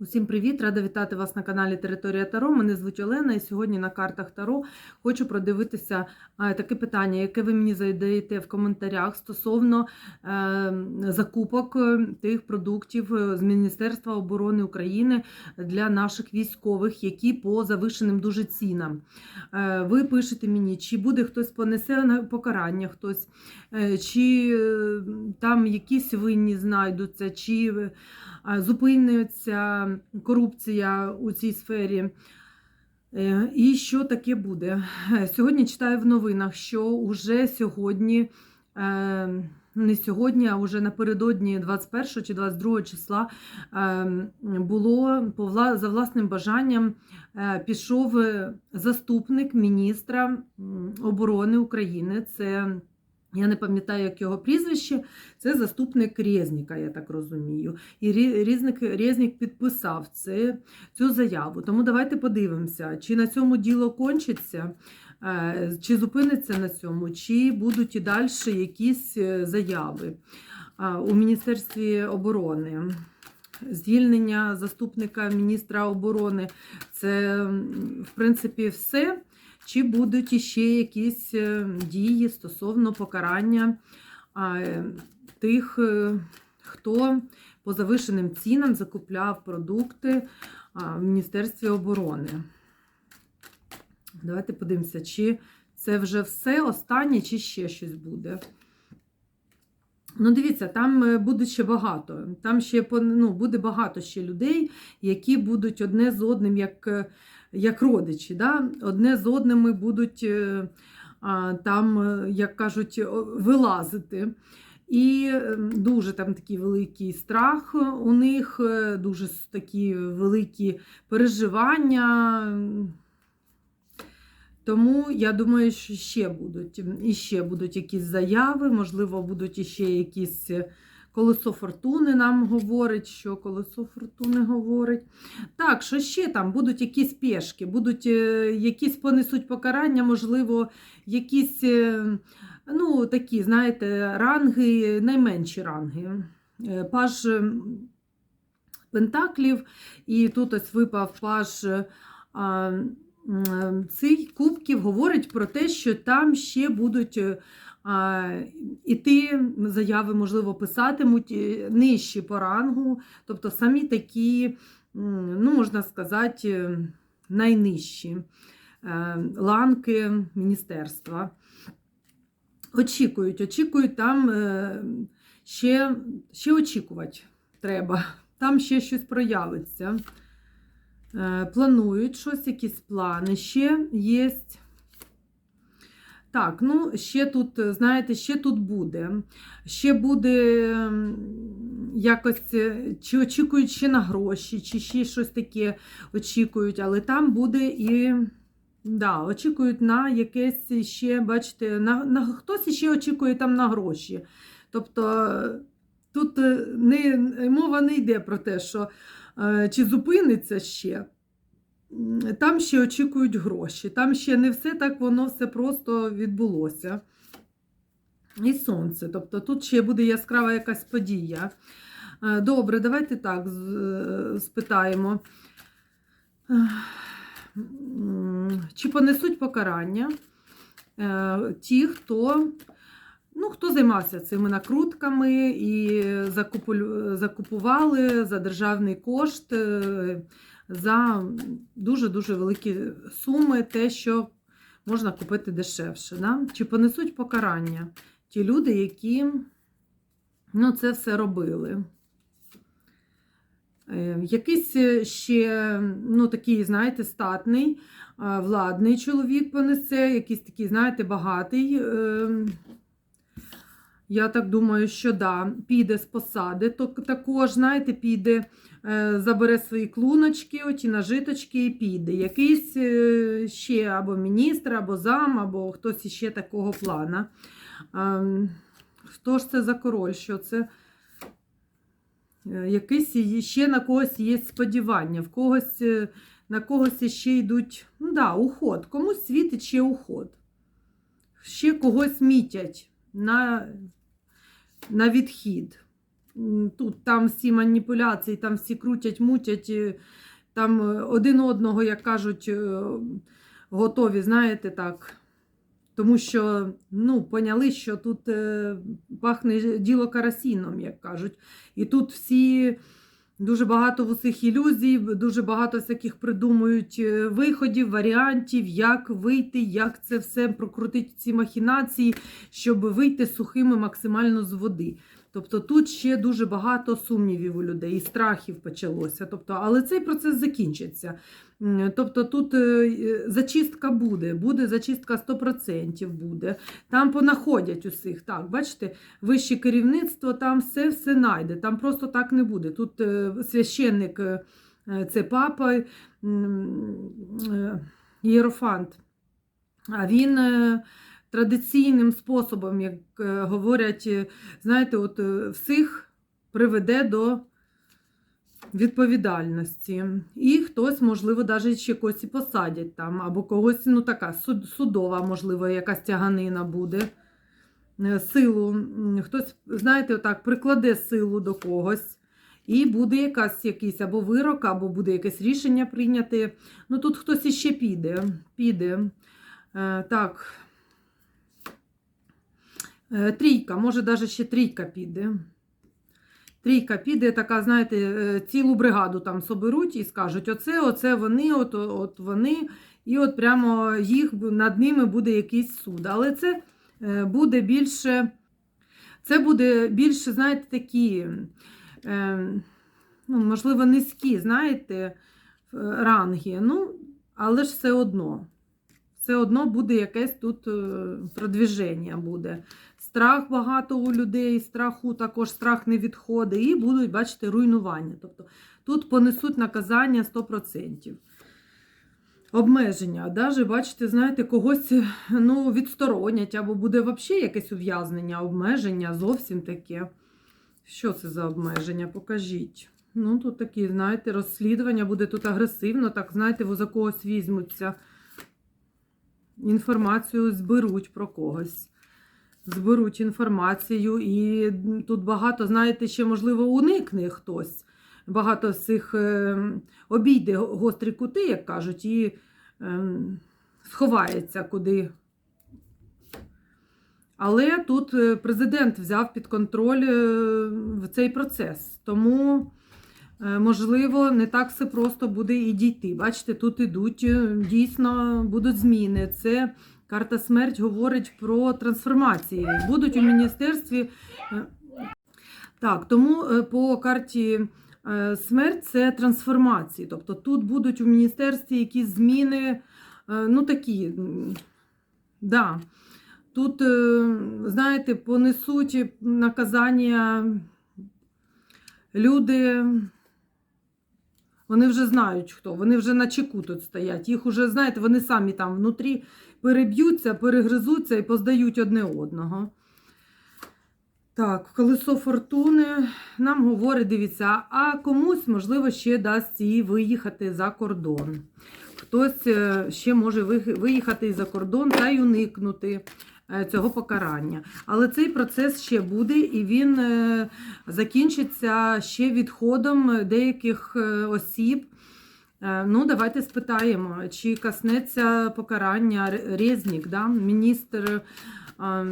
Усім привіт! Рада вітати вас на каналі Територія Таро. Мене звуть Олена, і сьогодні на картах Таро хочу продивитися е, таке питання, яке ви мені задаєте в коментарях стосовно е, закупок е, тих продуктів з Міністерства оборони України для наших військових, які по завишеним дуже цінам. Ви пишете мені, чи буде хтось понесе покарання, хтось, чи там якісь винні знайдуться, чи е, корупція у цій сфері. Е, І що таке буде? Сьогодні читаю в новинах, що вже сьогодні, е, не сьогодні, а вже напередодні 21 чи 22 числа е, було за власним бажанням пішов заступник міністра оборони України. Це я не пам'ятаю, як його прізвище, це заступник Резніка, я так розумію. І Різник, Резнік підписав це, цю заяву. Тому давайте подивимося, чи на цьому діло кончиться, е, чи зупиниться на цьому, чи будуть і далі якісь е, заяви у Міністерстві оборони. Звільнення заступника міністра оборони це, в принципі, все. Чи будуть іще якісь е, дії стосовно покарання е, тих, е, хто по завишеним цінам закупляв продукти в Міністерстві оборони? Давайте подивимося, чи це вже все останнє, чи ще щось буде. Ну, дивіться, там буде ще багато. Там ще ну, буде багато ще людей, які будуть одне з одним, як, як родичі. Да? Одне з одними будуть е, там, е, як кажуть, вилазити. І е, дуже там такий великий страх у них, дуже такі великі переживання. Тому я думаю, що ще будуть і ще будуть якісь заяви, можливо, будуть іще якісь колесо фортуни нам говорить, що колесо фортуни говорить. Так, що ще там будуть якісь пешки, будуть е, якісь понесуть покарання, можливо, якісь е, ну, такі, знаєте, ранги, найменші ранги. Е, Паж Пентаклів, і тут ось випав паж. цей кубків говорить про те, що там ще будуть а, іти заяви, можливо, писатимуть е, нижчі по рангу, тобто самі такі, ну, можна сказати, е, найнижчі е, ланки міністерства. Очікують, очікують там ще, ще очікувати треба. Там ще щось проявиться. Планують щось, якісь плани. Ще є. Так, ну, ще тут, е, знаєте, ще тут буде. Ще буде якось, е, чи очікують ще на гроші, чи ще щось таке очікують, але там буде і. Да, очікують на якесь ще, бачите, на, на хтось ще очікує там на гроші. Тобто е, тут не, мова не йде про те, що чи зупиниться ще. Там ще очікують гроші. Там ще не все так воно все просто відбулося. І сонце. Тобто тут ще буде яскрава якась подія. Е, Добре, давайте так е, спитаємо. Чи понесуть покарання е, ті, хто, ну, хто займався цими накрутками і закупували за державний кошт е, за дуже-дуже великі суми, те, що можна купити дешевше. Да? Чи понесуть покарання ті люди, які ну, це все робили? Е, Якийсь е, ще, ну, такий, знаєте, статний, владний чоловік понесе, якийсь такий, знаєте, багатий. Я так думаю, що да, піде з посади, то також, знаєте, піде, е, забере свої клуночки, оті нажиточки і піде. Якийсь е, ще або міністр, або зам, або хтось іще такого плана. Хто ж це за король? Що це? Е, Якийсь ще на когось є сподівання, в когось, на когось ще йдуть ну, да, уход. Комусь світить ще уход. Ще когось мітять на, на відхід. тут там всі маніпуляції, там всі крутять, мутять, е, там е, один одного, як кажуть, е, готові, знаєте, так. Тому що ну, поняли, що тут пахне діло карасіном, як кажуть. І тут всі дуже багато в усіх ілюзій, дуже багато всяких придумують е, виходів, варіантів, як вийти, як це все прокрутити ці махінації, щоб вийти сухими максимально з води. Тобто тут ще дуже багато сумнівів у людей і страхів почалося. Тобто, але цей процес закінчиться. Тобто тут е, зачистка буде, буде зачистка 100% буде. Там понаходять усіх. Так, бачите, вище керівництво, там все все найде. Там просто так не буде. Тут е, священник, е, це папа, Єрофант. А він традиційним способом, як е, говорять, е, знаєте, от е, всіх приведе до відповідальності. І хтось, можливо, навіть ще когось і посадять там, або когось, ну така суд- судова, можливо, якась тяганина буде. Силу, хтось, знаєте, отак, прикладе силу до когось. І буде якась якийсь або вирок, або буде якесь рішення прийняти. Ну тут хтось іще піде. піде. Так. Е, трійка, може, навіть ще трійка піде. Трійка піде, така, знаєте, е, цілу бригаду там соберуть і скажуть: оце, оце вони, от, от вони, і от прямо їх над ними буде якийсь суд. Але це е, буде більше, це буде більше, знаєте, такі, ну, можливо, низькі, знаєте, ранги. Ну, але ж все одно. Все одно буде якесь тут е, продвіження буде. Страх багато у людей, страху також страх не відходить, і будуть, бачите, руйнування. Тобто тут понесуть наказання 100%. Обмеження. Даже, бачите, знаєте, когось ну, відсторонять, або буде взагалі якесь ув'язнення, обмеження, зовсім таке. Що це за обмеження? Покажіть. Ну, тут такі, знаєте, розслідування буде тут агресивно, так, знаєте, ви за когось візьмуться. Інформацію зберуть про когось. Зберуть інформацію, і тут багато, знаєте, ще, можливо, уникне хтось. Багато з цих е, обійде гострі кути, як кажуть, і е, сховається куди. Але тут е, президент взяв під контроль в цей процес. Тому, можливо, не так все просто буде і дійти. Бачите, тут ідуть е, дійсно будуть зміни. Це карта смерть говорить про трансформації. Будуть у міністерстві. е, Так, тому е, по карті е, смерть це трансформації. Тобто тут будуть у міністерстві якісь зміни, е, ну такі. Да. Тут, е, знаєте, понесуть наказання люди. Вони вже знають хто, вони вже на чеку тут стоять. Їх уже, знаєте, вони самі там внутрі переб'ються, перегризуться і поздають одне одного. Так, колесо фортуни нам говорить, дивіться, а комусь, можливо, ще дасть і виїхати за кордон. Хтось е, ще може виїхати за кордон та й уникнути цього покарання. Але цей процес ще буде, і він е, закінчиться ще відходом деяких е, осіб. Е, Ну, давайте спитаємо, чи коснеться покарання Ре- Резнік, да? міністр, е, е,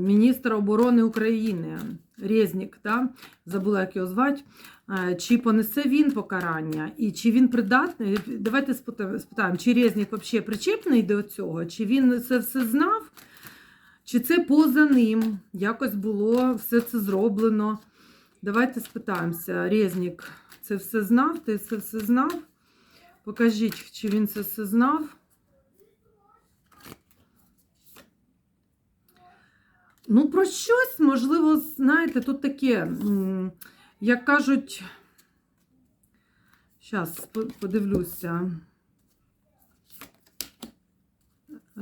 міністр оборони України. Резнік, да? забула, як його звати. Е, Чи понесе він покарання, і чи він придатний? Давайте спитаємо, чи Резнік взагалі причепний до цього, чи він це все знав, чи це поза ним якось було все це зроблено. Давайте спитаємося, Резнік це все знав? Ти це все знав? Покажіть, чи він це все знав. Ну, про щось, можливо, знаєте, тут таке, як кажуть, зараз подивлюся.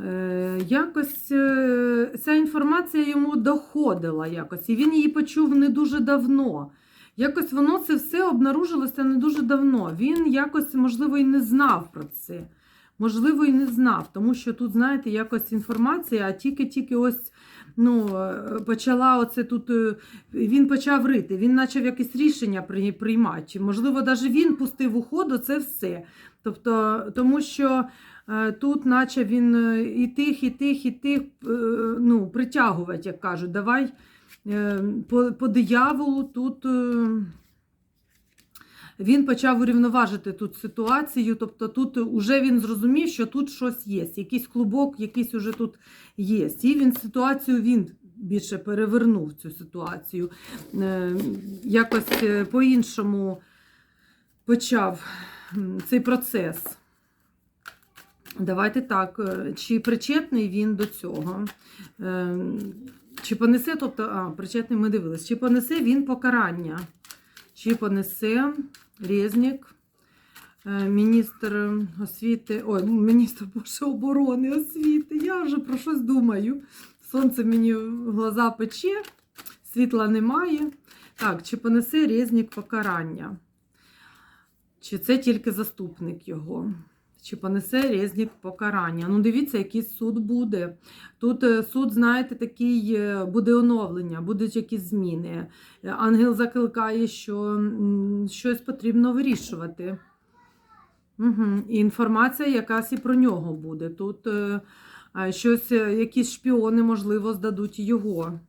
Е, Якось е, ця інформація йому доходила якось, і він її почув не дуже давно. Якось воно це все обнаружилося не дуже давно. Він якось, можливо, і не знав про це. Можливо, і не знав, тому що тут, знаєте, якось інформація, а тільки-тільки ось ну, е, почала оце тут. е, Він почав рити, він почав якесь рішення при- приймати. Можливо, навіть він пустив у ходу це все. Тобто, тому що е, тут, наче він і тих, і тих, і тих ну, притягувати, як кажуть, давай по, по дияволу тут. Він почав урівноважити тут ситуацію, тобто тут вже він зрозумів, що тут щось є, якийсь клубок, якийсь уже тут є. І він ситуацію він більше перевернув цю ситуацію. Е, Якось е, по-іншому почав цей процес. Давайте так, е, чи причетний він до цього? Чи понесе, тобто, а, причетний ми дивились, чи понесе він покарання? Чи понесе Резнік, е, міністр освіти, ой, міністр Боже, оборони освіти. Я вже про щось думаю. Сонце мені в глаза пече, світла немає. Так, чи понесе Резнік покарання? Чи це тільки заступник його? Чи понесе Резнік покарання? Ну, дивіться, який суд буде. Тут е, суд, знаєте, такий е, буде оновлення, будуть якісь зміни. Ангел закликає, що щось потрібно вирішувати. Угу. І інформація якась і про нього буде. Тут е, щось, якісь шпіони, можливо, здадуть його.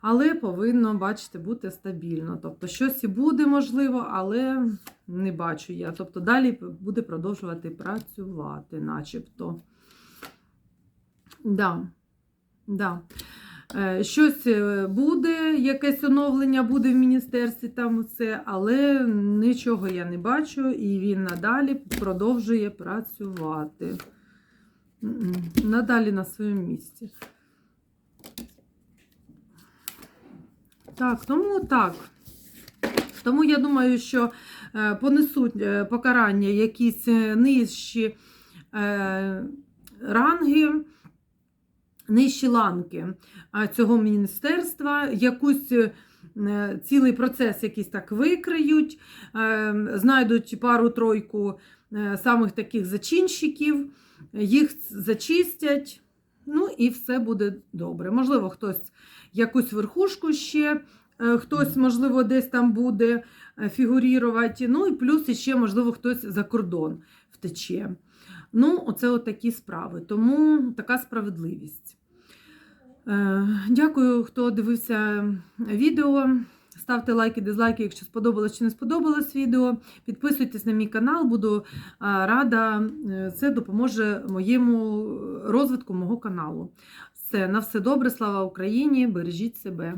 Але повинно, бачите, бути стабільно. Тобто, щось і буде можливо, але не бачу я. Тобто, далі буде продовжувати працювати, начебто. Да. Да. Е, Щось е, буде, якесь оновлення буде в міністерстві, там все, але нічого я не бачу, і він надалі продовжує працювати. Надалі на своєму місці. Так, тому так. Тому я думаю, що е, понесуть е, покарання якісь е, нижчі ранги, нижчі ланки цього міністерства, якусь цілий процес якийсь так викриють, знайдуть пару-тройку самих таких зачинщиків, їх зачистять, ну і все буде добре. Можливо, хтось якусь верхушку ще. Е, Хтось, можливо, десь там буде е, фігурувати. Ну і плюс ще, можливо, хтось за кордон втече. Ну, оце от такі справи. Тому така справедливість. Е, Дякую, хто дивився відео. Ставте лайки, дизлайки, якщо сподобалось чи не сподобалось відео. Підписуйтесь на мій канал, буду рада. Це допоможе моєму розвитку мого каналу. Все, на все добре, слава Україні! Бережіть себе.